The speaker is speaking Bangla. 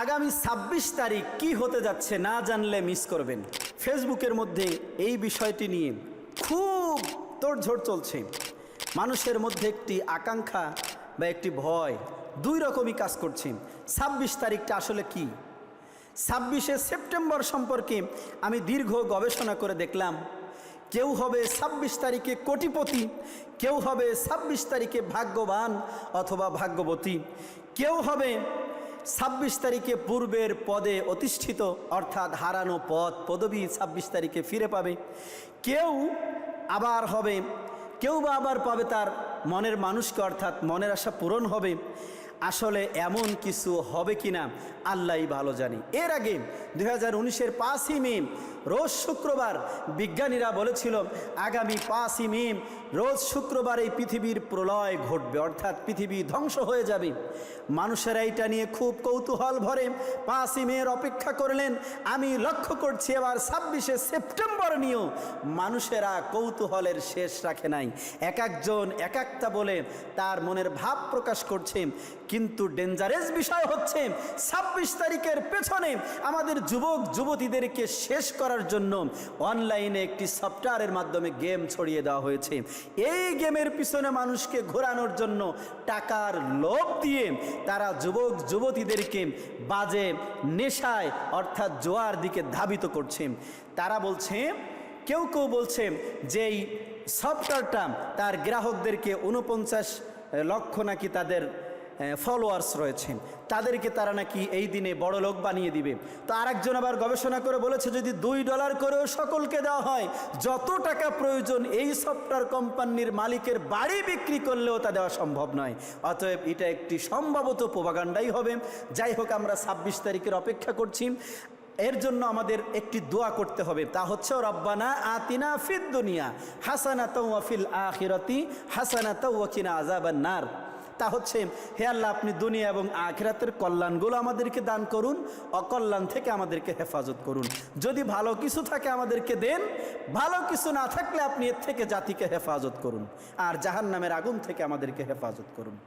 আগামী ২৬ তারিখ কি হতে যাচ্ছে না জানলে মিস করবেন। ফেসবুকের মধ্যে এই বিষয়টি নিয়ে খুব তোড়ঝোড় চলছে। মানুষের মধ্যে একটি আকাঙ্ক্ষা বা একটি ভয়, দুই রকমই কাজ করছে। ২৬ তারিখটা আসলে কি? ছাব্বিশে সেপ্টেম্বর সম্পর্কে আমি দীর্ঘ গবেষণা করে দেখলাম, কেউ হবে ২৬ তারিখে কোটিপতি, কেউ হবে ২৬ তারিখে ভাগ্যবান অথবা ভাগ্যবতী, কেউ হবে ২৬ তারিখে পূর্বের পদে অতিষ্ঠিত অর্থাৎ হারানো পদ, পদবি ২৬ তারিখে ফিরে পাবে। কেউ আবার হবে, কেউ বা আবার পাবে তার মনের মানুষকে, অর্থাৎ মনের আশা পূরণ হবে। আসলে এমন কিছু হবে কিনা, আল্লাহই ভালো জানি। এর আগে দুই হাজার উনিশের পাঁচই মে, রোজ শুক্রবার বিজ্ঞানীরা বলেছিল, আগামী পাঁচই মে, রোজ শুক্রবার এই পৃথিবীর প্রলয় ঘটবে, অর্থাৎ পৃথিবী ধ্বংস হয়ে যাবে। মানুষেরা এটা নিয়ে খুব কৌতূহল ভরে পাঁচই মেয়ের অপেক্ষা করলেন। আমি লক্ষ্য করছি এবার ছাব্বিশে সেপ্টেম্বর নিয়েও মানুষেরা কৌতূহলের শেষ রাখে নাই। এক একজন, এক একটা বলে তার মনের ভাব প্রকাশ করছে। কিন্তু ডেঞ্জারেস বিষয় হচ্ছে, ছাব্বিশ তারিখের পেছনে আমাদের যুবক যুবতীদেরকে শেষ করার জন্য অনলাইনে একটি সফটওয়্যারের মাধ্যমে গেম ছড়িয়ে দেওয়া হয়েছে। এই গেমের পিছনে মানুষকে ঘোরানোর জন্য টাকার লোভ দিয়ে তারা যুবক যুবতীদেরকে বাজে নেশায়, অর্থাৎ জোয়ার দিকে ধাবিত করছে। তারা বলছে, কেউ কেউ বলছে যে এই সফটওয়্যারটা তার গ্রাহকদেরকে উনপঞ্চাশ লক্ষ নাকি তাদের ফলোয়ার্স রয়েছেন তাদেরকে তারা নাকি এই দিনে বড় লোক বানিয়ে দিবে। তো আরেকজন আবার গবেষণা করে বলেছে, যদি দুই ডলার করেও সকলকে দেওয়া হয়, যত টাকা প্রয়োজন এই সফটওয়্যার কোম্পানির মালিকের বাড়ি বিক্রি করলেও তা দেওয়া সম্ভব নয়। অতএব এটা একটি সম্ভবত প্রভাগান্ডাই হবে। যাই হোক, আমরা ছাব্বিশ তারিখের অপেক্ষা করছি। এর জন্য আমাদের একটি দোয়া করতে হবে। তা হচ্ছে, রব্বানা আতিনা ফিদ দুনিয়া হাসানা তৌফিল আখিরতি হাসানা তৌকিনা আজাবান নার। তা হচ্ছে, হে আল্লাহ, আপনি দুনিয়া এবং আখেরাতের কল্যাণগুলো আমাদেরকে দান করুন, অকল্যাণ থেকে আমাদেরকে হেফাজত করুন। যদি ভালো কিছু থাকে আমাদেরকে দেন, ভালো কিছু না থাকলে আপনি এর থেকে জাতিকে হেফাজত করুন, আর জাহান নামের আগুন থেকে আমাদেরকে হেফাজত করুন।